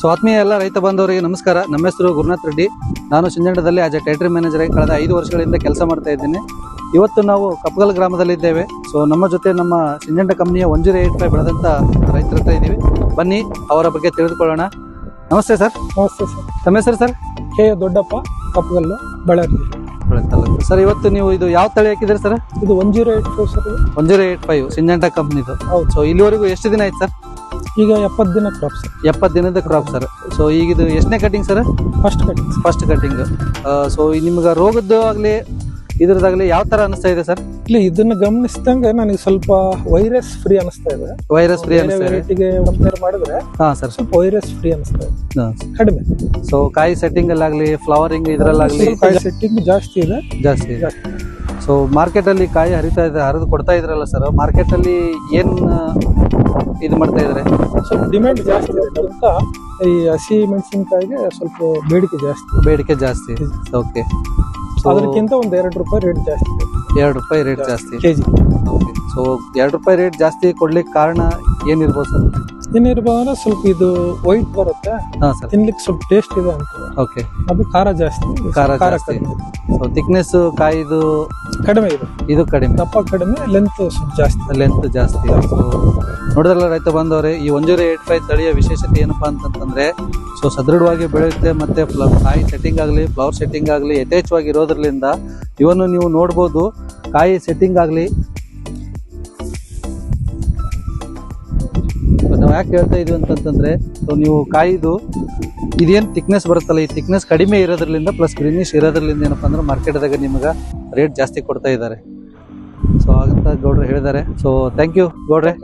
So ಆತ್ಮೀಯ ಎಲ್ಲ ರೈತ ಬಾಂಧವರಿಗೆ ನಮಸ್ಕಾರ. ನಮ್ಮ ಹೆಸರು ಗುರುನಾಥ್ ರೆಡ್ಡಿ. ನಾನು ಸಿಂಜಂಡದಲ್ಲಿ ಆಸ್ ಎ ಟೈಟ್ರಿ ಮ್ಯಾನೇಜರ್ ಆಗಿ ಕಳೆದ ಐದು ವರ್ಷಗಳಿಂದ ಕೆಲಸ ಮಾಡ್ತಾ ಇದ್ದೀನಿ. ಇವತ್ತು ನಾವು ಕಪ್ಗಲ್ ಗ್ರಾಮದಲ್ಲಿದ್ದೇವೆ ಸೊ ನಮ್ಮ ಜೊತೆ ನಮ್ಮ ಸಿಂಜಂಡ ಕಂಪ್ನಿಯ ಒನ್ ಜೀರೋ ಏಟ್ ಫೈವ್ ಬೆಳೆದಂಥ ರೈತರ ಹತ್ರ ಇದ್ದೀವಿ. ಬನ್ನಿ ಅವರ ಬಗ್ಗೆ ತಿಳಿದುಕೊಳ್ಳೋಣ. ನಮಸ್ತೆ ಸರ್ ನಮಸ್ತೆ ಸರ್ ತಮ್ಮ ಹೆಸರು ಸರ್ ಕೆ ದೊಡ್ಡಪ್ಪ ಕಪ್ಗಲ್ಲು ಬಳ್ಳಾರಿ ಸರ್ ಇವತ್ತು ನೀವು ಇದು ಯಾವ ತಳಿ ಹಾಕಿದ್ರಿ ಸರ್ ಇದು one zero eight five sir one zero eight five Syngenta ಕಂಪ್ನಿದು ಹೌದು. ಸೊ ಇಲ್ಲಿವರೆಗೂ ಎಷ್ಟು ದಿನ ಆಯ್ತು ಸರ್ ಈಗ ಎಪ್ಪತ್ತು ದಿನ ಕ್ರಾಪ್ ಸರ್ ಎಪ್ಪತ್ತು ದಿನದ ಕ್ರಾಪ್ ಸರ್ ಸೊ ಈಗ ಇದು ಎಷ್ಟನೇ cutting sir first cutting first cutting so ನಿಮ್ಗೆ ರೋಗದ್ದು ಆಗಲಿ ಇದ್ರದಾಗಲಿ ಯಾವ ತರ ಅನಿಸ್ತಾ ಇದೆ ಸರ್ ಇಲ್ಲಿ ಇದನ್ನ ಗಮನಿಸಿದಂಗೆ ನನಗೆ ಸ್ವಲ್ಪ ವೈರಸ್ ಫ್ರೀ ಅನಿಸ್ತಾ ಇದೆ. ವೈರಸ್ ಫ್ರೀ ವೆರೈಟಿಗೆ ಕಂಪೇರ್ ಮಾಡಿದ್ರೆ ಹಾಂ ಸರ್ ಸ್ವಲ್ಪ ವೈರಸ್ ಫ್ರೀ ಅನಿಸ್ತಾ ಇದೆ. ಕಡಿಮೆ. ಸೊ ಕಾಯಿ ಸೆಟ್ಟಿಂಗ್ ಅಲ್ಲಾಗ್ಲಿ ಫ್ಲವರಿಂಗ್ ಇದರಲ್ಲಾಗಲಿ ಕಾಯಿ ಸೆಟ್ಟಿಂಗ್ ಜಾಸ್ತಿ ಇದೆ. ಜಾಸ್ತಿ ಇದೆ. ಜಾಸ್ತಿ ಸೊ ಮಾರ್ಕೆಟಲ್ಲಿ ಕಾಯಿ ಹರಿತಾ ಇದೆ ಹರಿದು ಕೊಡ್ತಾ ಇದ್ರಲ್ಲ ಸರ್ ಮಾರ್ಕೆಟಲ್ಲಿ ಏನು ಏನ್ ಇದು ಮಾಡ್ತಾ ಇದ್ರೆ ಸ್ವಲ್ಪ ಡಿಮ್ಯಾಂಡ್ ಜಾಸ್ತಿ ಇರೋದ್ರಿಂದ ಈ ಹಸಿ ಮೆಣಸಿನಕಾಯಿಗೆ ಸ್ವಲ್ಪ ಬೇಡಿಕೆ ಜಾಸ್ತಿ. ಬೇಡಿಕೆ ಜಾಸ್ತಿ. ಓಕೆ ಅದಕ್ಕಿಂತ ಒಂದು ಎರಡು ರೂಪಾಯಿ ರೇಟ್ ಜಾಸ್ತಿ. ಎರಡು ರೂಪಾಯಿ ರೇಟ್ ಜಾಸ್ತಿ. ಕೆಜಿ. ಸೊ ಎರಡು ರೂಪಾಯಿ ರೇಟ್ ಜಾಸ್ತಿ ಕೊಡ್ಲಿಕ್ಕೆ ಕಾರಣ ಏನಿರ್ಬೋದು ಸರ್? ಏನಿರ್ಬೋದು ಅಂದ್ರೆ ಸ್ವಲ್ಪ ಇದು ವೈಟ್ ಬರುತ್ತೆ. ಹಾ ಸರ್. ತಿನ್ಲಿಕ್ಕೆ ಸ್ವಲ್ಪ ಟೇಸ್ಟ್ ಇದೆ ಅಂತ. ಓಕೆ ಅದು ಖಾರ ಜಾಸ್ತಿ. ಖಾರ ಜಾಸ್ತಿ. ಸೊ ಥಿಕ್ನೆಸ್ ಕಾಯಿದು ಕಡಿಮೆ ಇದೆ. ಇದು ಕಡಿಮೆ. ದಪ್ಪ ಕಡಿಮೆ ಲೆಂತ್ ಸ್ವಲ್ಪ ಜಾಸ್ತಿ. ಲೆಂತ್ ಜಾಸ್ತಿ. ಸೊ ನೋಡಿದ್ರಲ್ಲ ರೈತ ಬಂದವ್ರೆ ಈ ಒನ್ ಜೀರೋ ಏಟ್ ಫೈವ್ ತಳಿಯ ವಿಶೇಷತೆ ಏನಪ್ಪಾ ಅಂತಂತಂದ್ರೆ ಸೊ ಸದೃಢವಾಗಿ ಬೆಳೆಯುತ್ತೆ ಮತ್ತೆ ಕಾಯಿ ಸೆಟ್ಟಿಂಗ್ ಆಗಲಿ ಫ್ಲವರ್ ಸೆಟ್ಟಿಂಗ್ ಆಗಲಿ ಯಥೇಚ್ಛವಾಗಿ ಇರೋದ್ರಿಂದ ಇವನ್ನು ನೀವು ನೋಡ್ಬೋದು ಕಾಯಿ ಸೆಟ್ಟಿಂಗ್ ಆಗಲಿ ಯಾಕೆ ಹೇಳ್ತಾ ಇದೀವಿ ಅಂತಂತಂದ್ರೆ ಸೊ ನೀವು ಕಾಯಿದು, ಇದೇನು ತಿಕ್ನೆಸ್ ಬರುತ್ತಲ್ಲ, ಈ ತಿಕ್ನೆಸ್ ಕಡಿಮೆ ಇರೋದ್ರಿಂದ ಪ್ಲಸ್ ಗ್ರೀನಿಶ್ ಇರೋದ್ರಿಂದ ಏನಪ್ಪ ಅಂದ್ರೆ ಮಾರ್ಕೆಟ್ದಾಗ ನಿಮ್ಗೆ ರೇಟ್ ಜಾಸ್ತಿ ಕೊಡ್ತಾ ಇದ್ದಾರೆ. ಸೊ ಹಾಗಂತ ಗೌಡ್ರು ಹೇಳಿದ್ದಾರೆ. ಸೊ ಥ್ಯಾಂಕ್ ಯು ಗೌಡ್ರೆ.